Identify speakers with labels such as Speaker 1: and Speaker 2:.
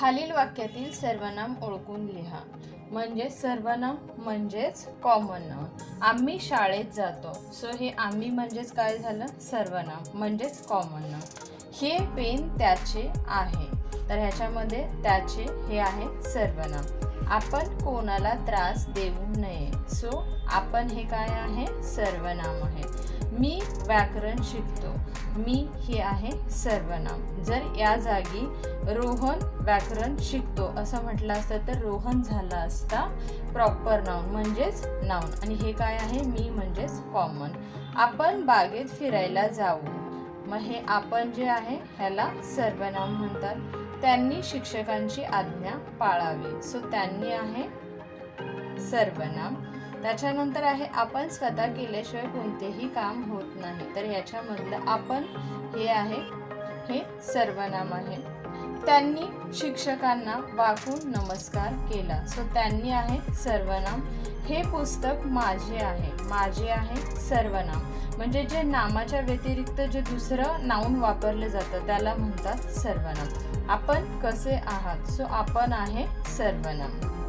Speaker 1: खालील वाक्यातील सर्वनाम ओळखून लिहा. म्हणजे सर्वनाम म्हणजेच कॉमन नाउन आम्ही शाळेत जातो. सो हे आम्ही म्हणजेच काय झालं? सर्वनाम म्हणजेच कॉमन नाउन हे पेन त्याचे आहे. तर ह्याच्यामध्ये त्याचे हे आहे सर्वनाम. आपण कोणाला त्रास देऊ नये. सो आपण हे काय आहे? सर्वनाम आहे. मी व्याकरण शिकतो. मी हे आहे सर्वनाम. जर या जागी रोहन व्याकरण शिकतो असं म्हटलं असतं तर रोहन झाला असता प्रॉपर नाऊन म्हणजेच नाऊन आणि हे काय आहे? मी म्हणजेच कॉमन आपण बागेत फिरायला जाऊ. मग हे आपण जे आहे ह्याला सर्वनाम म्हणतात. त्यांनी शिक्षकांची आज्ञा पाळावी. सो त्यांनी आहे सर्वनाम. त्याच्यानंतर आहे आपण स्वतः केल्याशिवाय कोणतेही काम होत नाही. तर याच्यामधलं आपण हे आहे हे सर्वनाम आहे. त्यांनी शिक्षकांना वाकून नमस्कार केला. सो त्यांनी आहे सर्वनाम. हे पुस्तक माझे आहे. माझे आहे सर्वनाम. म्हणजे जे नामाच्या व्यतिरिक्त जे दुसरं नाऊन वापरलं जातं त्याला म्हणतात सर्वनाम. आपण कसे आहात? सो आपण आहे सर्वनाम.